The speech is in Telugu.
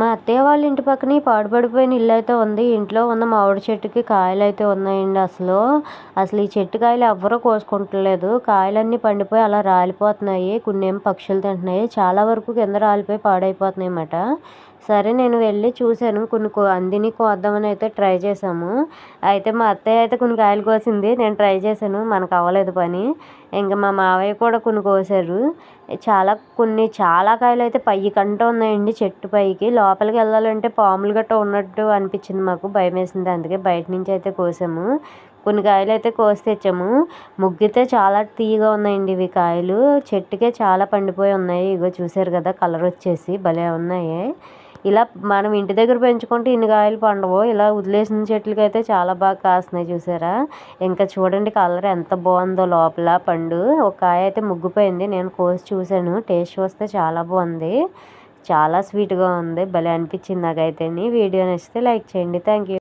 మా అత్తయ్య వాళ్ళ ఇంటి పక్కనే పాడుపడిపోయిన ఇల్లు అయితే ఉంది. ఇంట్లో ఉన్న మామిడి చెట్టుకి కాయలు అయితే ఉన్నాయండి అసలు. అసలు ఈ చెట్టు కాయలు ఎవ్వరూ కోసుకుంటలేదు. కాయలన్నీ పండిపోయి అలా రాలిపోతున్నాయి. కొన్ని ఏం పక్షులు తింటున్నాయి. చాలా వరకు కింద రాలిపోయి పాడైపోతున్నాయి అన్నమాట సరే నేను వెళ్ళి చూశాను. కొన్ని అందిని కోద్దామని అయితే ట్రై చేసాము అయితే మా అత్తయ్య అయితే కొన్ని కాయలు కోసింది. నేను ట్రై చేశాను. మనకు అవ్వలేదు పని. ఇంకా మా మావయ్య కూడా కొన్ని కోసారు. చాలా కొన్ని చాలా కాయలు అయితే పై కంటూ ఉన్నాయండి. చెట్టు పైకి. లోపలికి వెళ్ళాలంటే పాములు గట్ట ఉన్నట్టు అనిపించింది మాకు. భయం వేసింది. అందుకే బయట నుంచి అయితే కోసాము. కొన్ని కాయలు అయితే కోసి తెచ్చాము. ముగ్గితే చాలా తీయగా ఉన్నాయండి ఇవి కాయలు. చెట్టుకే చాలా పండిపోయి ఉన్నాయి. ఇగో చూసారు కదా కలర్ వచ్చేసి. భలే ఉన్నాయి. ఇలా మనం ఇంటి దగ్గర పెంచుకుంటే ఇన్ని కాయలు పండవు? ఇలా వదిలేసిన చెట్లకి అయితే చాలా బాగా కాస్తున్నాయి చూసారా? ఇంకా చూడండి కలర్ ఎంత బాగుందో లోపల. పండు ఒక కాయ అయితే ముగ్గిపోయింది. నేను కోసి చూశాను. టేస్ట్ వస్తే చాలా బాగుంది. చాలా స్వీట్గా ఉంది. భలే అనిపించింది నాకైతే వీడియో నచ్చితే లైక్ చేయండి. Thank you